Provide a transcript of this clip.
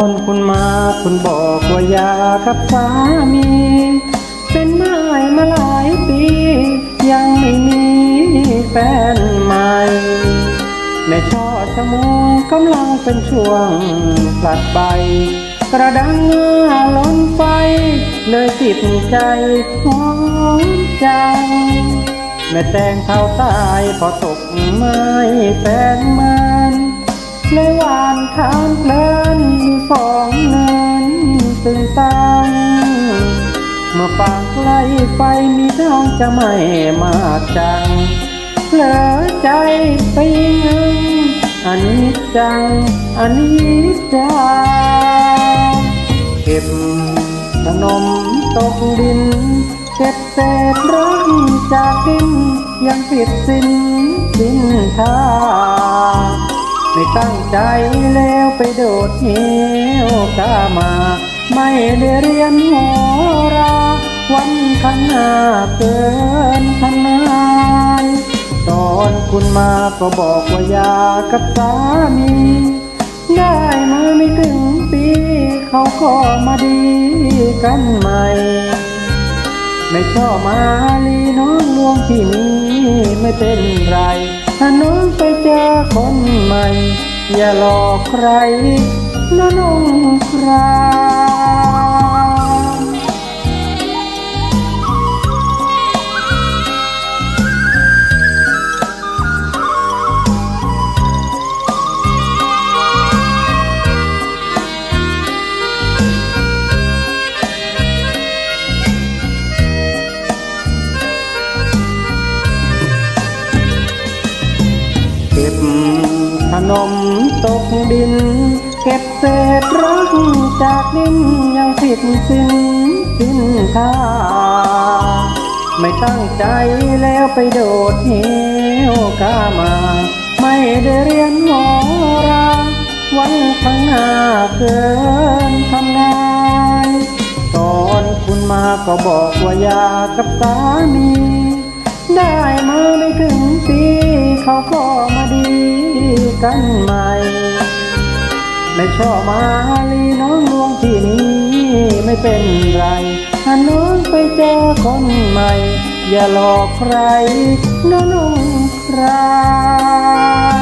อนคุณมาคุณบอกว่าอยากกับสามี เป็นนายมาหลายปี ยังไม่มีแฟนใหม่แม่ช่อชะมงกำลังเป็นช่วงผลัดใบกระดังล้นไฟเลยติดใจหอมจังแม่แตงเท่าตายพอตกไม้แฟนมัน เลยหวานทานเพลินมีฟองเงินตื่นตังเมื่อปากไล่ไฟมีท้องจะไม่มากจังเผลอใจไปงังอันนี้จังอันนี้จังเก็บขนมตกดินเก็บเศษรักจากดินยังผิดสินสินทา ไม่ตั้งใจแล้วไปโดดเหวกามา ไม่ได้เรียนโหรา วันข้างหน้าเกินทนายตอนคุณมาก็บอกว่าอยากกับสามี ได้มาไม่ถึงปี เขาก็มาดีกันใหม่ ไม่ชอบมาลีน้องลวงที่นี้ไม่เป็นไร ถ้าน้องไปเจอคนใหม่ อย่าหลอกใครนะน้องครา นมตกดิน เก็บเศษรักจากดินยังผิดสินสิ้นค่า ไม่ตั้งใจแล้วไปโดดเหวกามา ไม่ได้เรียนหมอราวันข้างหน้าเกินทำนายตอนคุณมาก็บอกว่าอยากกับสามี ได้มาไม่ถึงปีเขาก็ม กันใหม่ ไม่ชอบมาลีน้องลวงที่นี้ไม่เป็นไรถ้าน้องไปเจอคนใหม่ อย่าหลอกใครนะน้องครา